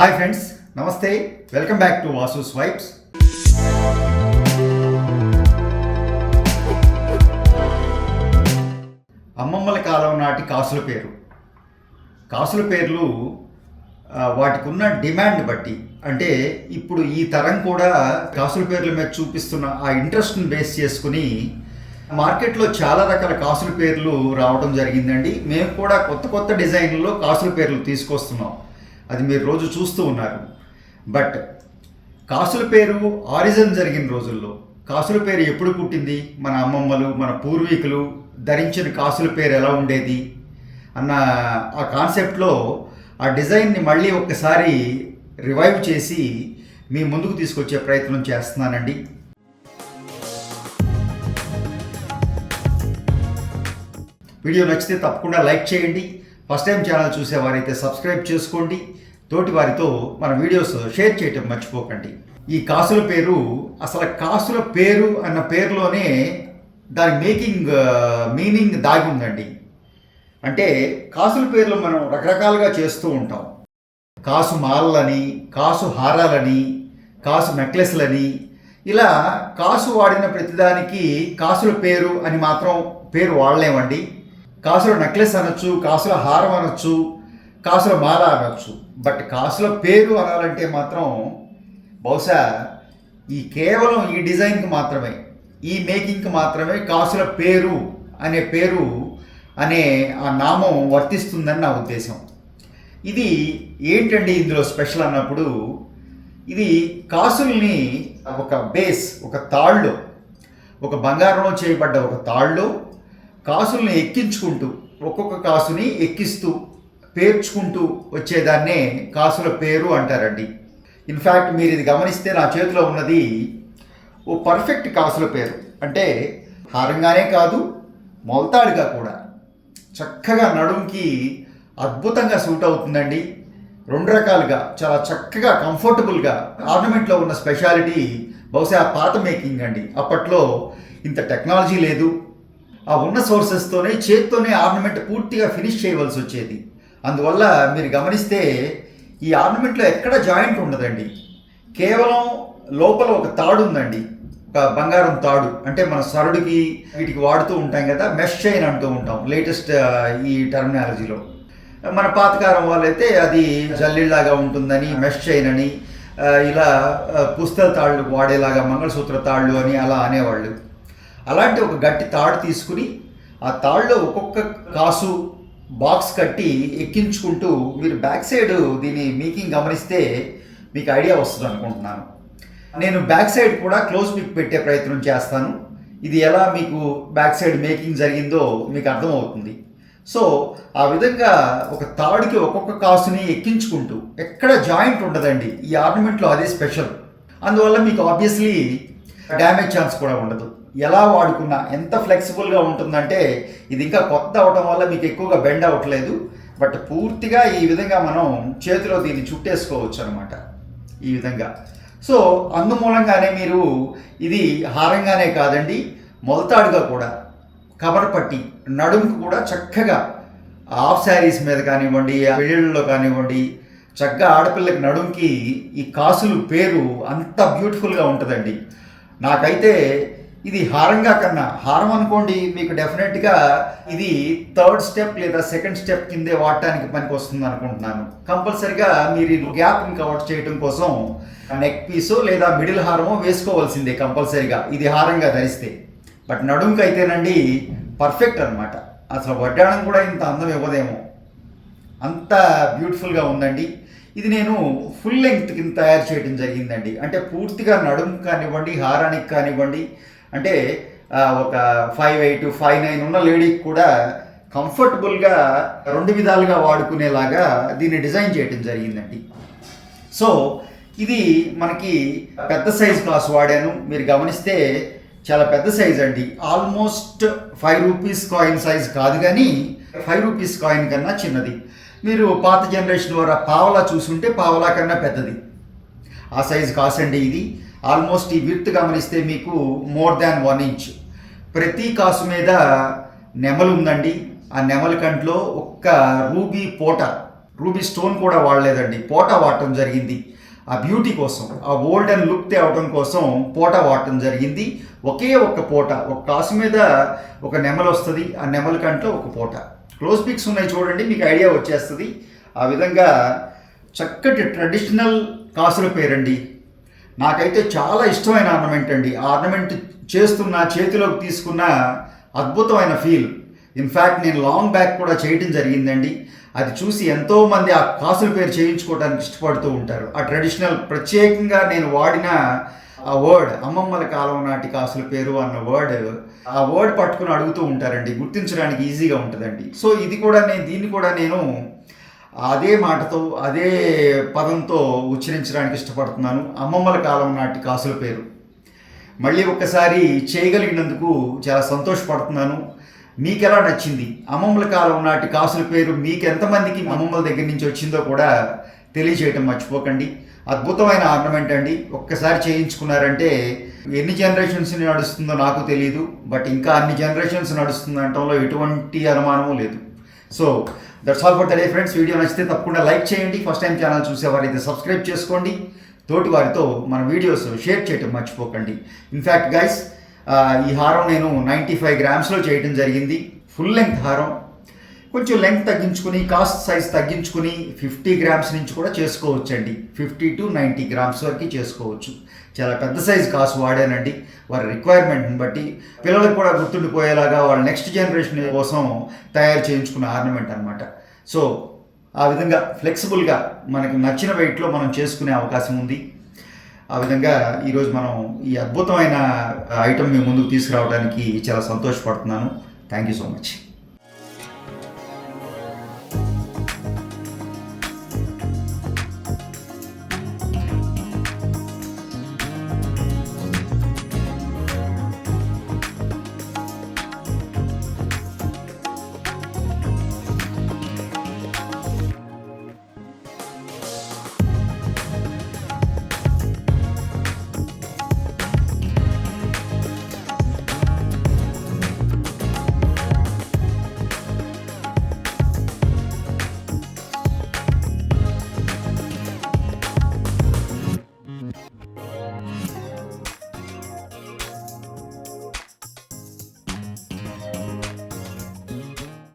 Hi friends నమస్తే. Welcome back to Vasu swipes అమ్మమ్మల కాలం నాటి కాసుల పేరు. కాసుల పేర్లు వాటికి ఉన్న డిమాండ్ బట్టి అంటే ఇప్పుడు ఈ తరం కూడా కాసుల పేర్ల మీద చూపిస్తున్న ఆ ఇంట్రెస్ట్ని బేస్ చేసుకుని మార్కెట్లో చాలా రకాల కాసుల పేర్లు రావడం జరిగిందండి. మేము కూడా కొత్త కొత్త డిజైన్లో కాసుల పేర్లు తీసుకొస్తున్నాం. అది మీరు రోజు చూస్తూ ఉన్నారు. బట్ కాసుల పేరు ఆరిజన్ జరిగిన రోజుల్లో కాసుల పేరు ఎప్పుడు పుట్టింది? మన అమ్మమ్మలు మన పూర్వీకులు ధరించిన కాసుల పేరు ఎలా ఉండేది? అన్న ఆ కాన్సెప్ట్లో ఆ డిజైన్ని మళ్ళీ ఒక్కసారి రివైవ్ చేసి మీ ముందుకు తీసుకొచ్చే ప్రయత్నం చేస్తున్నానండి. వీడియో నచ్చితే తప్పకుండా లైక్ చేయండి. ఫస్ట్ టైం ఛానల్ చూసేవారైతే సబ్స్క్రైబ్ చేసుకోండి. తోటి వారితో మన వీడియోస్ షేర్ చేయటం మర్చిపోకండి. ఈ కాసుల పేరు అసలు కాసుల పేరు అన్న పేరులోనే దాని మేకింగ్ మీనింగ్ దాగి ఉందండి. అంటే కాసుల పేర్లు మనం రకరకాలుగా చేస్తూ ఉంటాం. కాసు మాలలని కాసు హారాలని కాసు నెక్లెస్లని ఇలా కాసు వాడిన ప్రతిదానికి కాసుల పేరు అని మాత్రం పేరు వాడలేమండి. కాసుల నెక్లెస్ అనొచ్చు కాసుల హారం అనొచ్చు కాసుల మాల అనొచ్చు. బట్ కాసుల పేరు అనాలంటే మాత్రం బహుశా ఈ కేవలం ఈ డిజైన్కి మాత్రమే ఈ మేకింగ్కి మాత్రమే కాసుల పేరు అనే పేరు అనే ఆ నామం వర్తిస్తుందని నా ఉద్దేశం. ఇది ఏంటండి ఇందులో స్పెషల్ అన్నప్పుడు? ఇది కాసుల్ని ఒక బేస్ ఒక తాళ్ళు ఒక బంగారంలో చేయబడ్డ ఒక తాళ్ళు కాసుల్ని ఎక్కించుకుంటూ ఒక్కొక్క కాసుని ఎక్కిస్తూ పేర్చుకుంటూ వచ్చేదాన్నే కాసుల పేరు అంటారండి. ఇన్ఫ్యాక్ట్ మీరు ఇది గమనిస్తే నా చేతిలో ఉన్నది ఓ పర్ఫెక్ట్ కాసుల పేరు. అంటే హారంగానే కాదు మొలతాడుగా కూడా. చక్కగా నడుంకి అద్భుతంగా సూట్ అవుతుందండి. రెండు రకాలుగా చాలా చక్కగా కంఫర్టబుల్గా ఆర్నమెంట్లో ఉన్న స్పెషాలిటీ బహుశా పాత మేకింగ్ అండి. అప్పట్లో ఇంత టెక్నాలజీ లేదు. ఆ ఉన్న సోర్సెస్తోనే చేత్తోనే ఆర్నమెంట్ పూర్తిగా ఫినిష్ చేయవలసి వచ్చేది. అందువల్ల మీరు గమనిస్తే ఈ ఆర్నమెంట్లో ఎక్కడ జాయింట్ ఉండదండి. కేవలం లోపల ఒక తాడు ఉందండి. ఒక బంగారం తాడు. అంటే మన సరుడికి వీటికి వాడుతూ ఉంటాం కదా మెష్ చైన్ అంటూ ఉంటాం లేటెస్ట్ ఈ టర్మినాలజీలో. మన పాతకాలం వాళ్ళైతే అది జల్లిలాగా ఉంటుందని మెష్ చైన్ అని ఇలా పుస్తక పుస్తల తాళ్ళు వాడేలాగా మంగళసూత్ర తాళ్ళు అని అలా అనేవాళ్ళు. అలాంటి ఒక గట్టి తాడు తీసుకుని ఆ తాళ్ళలో ఒక్కొక్క కాసు బాక్స్ కట్టి ఎక్కించుకుంటూ మీరు బ్యాక్ సైడ్ దీని మీకింగ్ గమనిస్తే మీకు ఐడియా వస్తుంది అనుకుంటున్నాను. నేను బ్యాక్ సైడ్ కూడా క్లోజ్ పిక్ పెట్టే ప్రయత్నం చేస్తాను. ఇది ఎలా మీకు బ్యాక్ సైడ్ మేకింగ్ జరిగిందో మీకు అర్థమవుతుంది. సో ఆ విధంగా ఒక తాడుకి ఒక్కొక్క కాసుని ఎక్కించుకుంటూ ఎక్కడ జాయింట్ ఉండదండి ఈ ఆర్నమెంట్లో అదే స్పెషల్. అందువల్ల మీకు ఆబ్వియస్లీ డ్యామేజ్ ఛాన్స్ కూడా ఉండదు. ఎలా వాడుకున్నా ఎంత ఫ్లెక్సిబుల్గా ఉంటుందంటే ఇది ఇంకా కొత్త అవటం వల్ల మీకు ఎక్కువగా బెండ్ అవ్వట్లేదు. బట్ పూర్తిగా ఈ విధంగా మనం చేతిలో దీన్ని చుట్టేసుకోవచ్చు అనమాట ఈ విధంగా. సో అందుమూలంగానే మీరు ఇది హారంగానే కాదండి మొలతాడుగా కూడా కవర్ పట్టి నడుముకు కూడా చక్కగా హాఫ్ శారీస్ మీద కానివ్వండి పెళ్ళిళ్ళలో కానివ్వండి చక్కగా ఆడపిల్లకి నడుముకి ఈ కాసులు పేరు అంత బ్యూటిఫుల్గా ఉంటుందండి. నాకైతే ఇది హారంగా కన్నా హారం అనుకోండి మీకు డెఫినెట్గా ఇది థర్డ్ స్టెప్ లేదా సెకండ్ స్టెప్ కిందే వాడటానికి పనికి వస్తుంది అనుకుంటున్నాను. కంపల్సరిగా మీరు ఈ గ్యాప్ని కవర్ చేయడం కోసం నెక్ పీసో లేదా మిడిల్ హారమో వేసుకోవాల్సిందే కంపల్సరిగా. ఇది హారంగా ధరిస్తే. బట్ నడుముకి అయితేనండి పర్ఫెక్ట్ అనమాట అసలు వడ్డాణం కూడా ఇంత అందం ఇవ్వదేమో. అంత బ్యూటిఫుల్గా ఉందండి. ఇది నేను ఫుల్ లెంగ్త్ కింద తయారు చేయడం జరిగిందండి. అంటే పూర్తిగా నడుము కానివ్వండి హారానికి కానివ్వండి అంటే ఒక ఫైవ్ ఎయిట్ ఫైవ్ నైన్ ఉన్న లేడీకి కూడా కంఫర్టబుల్గా రెండు విధాలుగా వాడుకునేలాగా దీన్ని డిజైన్ చేయడం జరిగిందండి. సో ఇది మనకి పెద్ద సైజ్ గ్లాస్ వాడాను. మీరు గమనిస్తే చాలా పెద్ద సైజ్ అండి. Almost five rupees coin size కాదు కానీ ఫైవ్ రూపీస్ కాయిన్ కన్నా చిన్నది. మీరు పాత జనరేషన్ వారు పావలా చూసుంటే పావలా కన్నా పెద్దది. ఆ సైజ్ కాసండి ఇది. ఆల్మోస్ట్ ఈ విత్ గమనిస్తే మీకు మోర్ దాన్ వన్ ఇంచ్. ప్రతి కాసు మీద నెమలు ఉందండి. ఆ నెమలి కంట్లో ఒక్క రూబీ పోట రూబీ స్టోన్ కూడా వాడలేదండి. పోటా వాడటం జరిగింది. ఆ బ్యూటీ కోసం ఆ గోల్డెన్ లుక్ తేవటం కోసం పోట వాడటం జరిగింది. ఒకే ఒక్క పోట ఒక కాసు మీద ఒక నెమలు వస్తుంది ఆ నెమల కంట్లో ఒక పోట. క్లోజ్ పిక్స్ ఉన్నాయి చూడండి మీకు ఐడియా వచ్చేస్తుంది. ఆ విధంగా చక్కటి ట్రెడిషనల్ కాసుల పేరండి. నాకైతే చాలా ఇష్టమైన ఆర్నమెంట్ అండి ఆ ఆర్నమెంట్ చేస్తున్న చేతిలోకి తీసుకున్న అద్భుతమైన ఫీల్. ఇన్ఫ్యాక్ట్ నేను లాంగ్ బ్యాక్ కూడా చేయడం జరిగిందండి. అది చూసి ఎంతోమంది ఆ కాసుల పేరు చేయించుకోవడానికి ఇష్టపడుతూ ఉంటారు. ఆ ట్రెడిషనల్ ప్రత్యేకంగా నేను వాడిన ఆ వర్డ్ అమ్మమ్మల కాలం నాటి కాసుల పేరు అన్న వర్డ్ ఆ వర్డ్ పట్టుకుని అడుగుతూ ఉంటారండి. గుర్తించడానికి ఈజీగా ఉంటుందండి. సో ఇది కూడా నేను దీన్ని కూడా నేను అదే మాటతో అదే పదంతో ఉచ్చరించడానికి ఇష్టపడుతున్నాను. అమ్మమ్మల కాలం నాటి కాసుల పేరు. మళ్ళీ ఒక్కసారి చేయగలిగినందుకు చాలా సంతోషపడుతున్నాను. మీకు ఎలా నచ్చింది? అమ్మమ్మల కాలం నాటి కాసుల పేరు మీకు ఎంతమందికి అమ్మమ్మల దగ్గర నుంచి వచ్చిందో కూడా తెలియజేయటం మర్చిపోకండి. అద్భుతమైన ఆర్నమెంట్ అండి. ఒక్కసారి చేయించుకున్నారంటే ఎన్ని జనరేషన్స్ నడుస్తుందో నాకు తెలియదు బట్ ఇంకా అన్ని జనరేషన్స్ నడుస్తుంది అనటంలో ఎటువంటి అనుమానము లేదు. So that's all for the friends video నచ్చితే తప్పకుండా లైక్ చేయండి. ఫస్ట్ టైం ఛానల్ చూసేవారైతే సబ్స్క్రైబ్ చేసుకోండి. తోటి వారితో మన వీడియోస్ షేర్ చేయటం మర్చిపోకండి. ఇన్ఫ్యాక్ట్ గైస్ ఈ హారం నేను నైంటీ ఫైవ్ గ్రామ్స్లో చేయడం జరిగింది. ఫుల్ లెంగ్త్ హారం. కొంచెం లెంగ్త్ తగ్గించుకుని కాస్ట్ సైజ్ తగ్గించుకుని ఫిఫ్టీ గ్రామ్స్ నుంచి కూడా చేసుకోవచ్చండి. ఫిఫ్టీ టు నైంటీ గ్రామ్స్ వరకు చేసుకోవచ్చు. చాలా పెద్ద సైజ్ కాసు వాడానండి. వారి రిక్వైర్మెంట్ని బట్టి పిల్లలకు కూడా గుర్తుండిపోయేలాగా వాళ్ళ నెక్స్ట్ జనరేషన్ కోసం తయారు చేయించుకున్న ఆర్నమెంట్ అనమాట సో ఆ విధంగా ఫ్లెక్సిబుల్గా మనకి నచ్చిన వెయిట్లో మనం చేసుకునే అవకాశం ఉంది. ఆ విధంగా ఈరోజు మనం ఈ అద్భుతమైన ఐటమ్ మీ ముందుకు తీసుకురావడానికి చాలా సంతోషపడుతున్నాను. Thank you so much